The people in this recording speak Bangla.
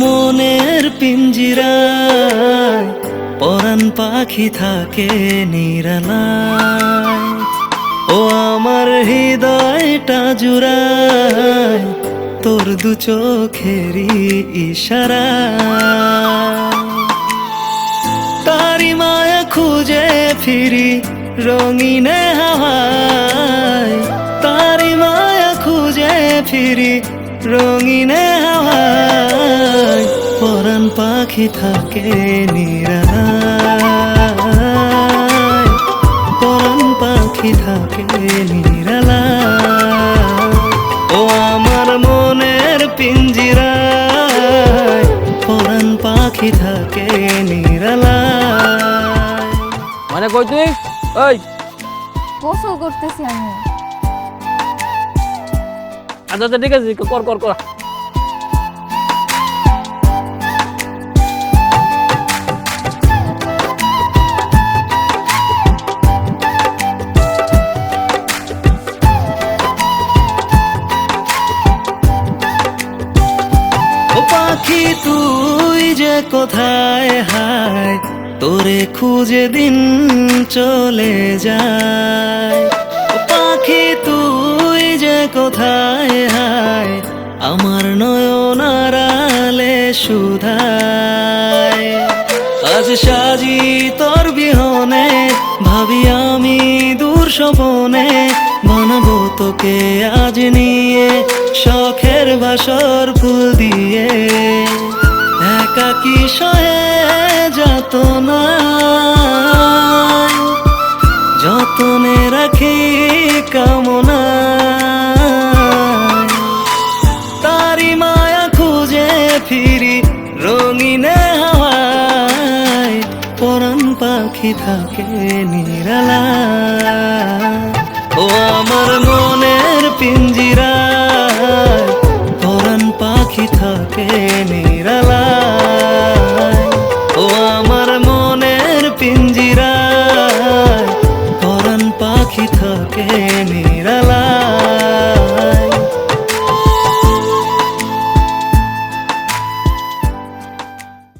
মনের পিঞ্জিরায় পরাণ পাখি থাকে নিরালায়। ও আমার হৃদয়টা জুড়ায়, তোর দু চোখেরই ইশারা তারি মায়া খুঁজে ফিরি রঙিনে হাওয়ায়। তারি মায়া খুঁজে ফিরি রঙিনে হাওয়ায়। পরাণ পাখি থাকে নিরালায়। থাকে নিরালায় ও আমার মনের পিঞ্জিরায় পরাণ পাখি থাকে নিরালায় মানে কই তুই? ওই। গোসল করতেছি আমি। আচ্ছা আচ্ছা ঠিক আছে কর কর কর। পাখি, তুই যে কোথায়? হায়, তোরে খুঁজে দিন চলে যায়। পাখি, তুই যে কোথায়? হায়, আমার নয়নারালে সুধায়। আজ সাজি তোর বিহনে, ভাবি আমি দূর স্বপনে বানাবো তোকে আজ নিয়ে শখের বাসর ফুল দিয়ে একাকি সয়ে যত না যতনে রাখি কামনা। তারি মায়া খুঁজে ফিরি রঙিনে হাওয়ায়। পরাণ পাখি থাকে নিরালা ও আমার পিঞ্জিরা ಇರಲಾ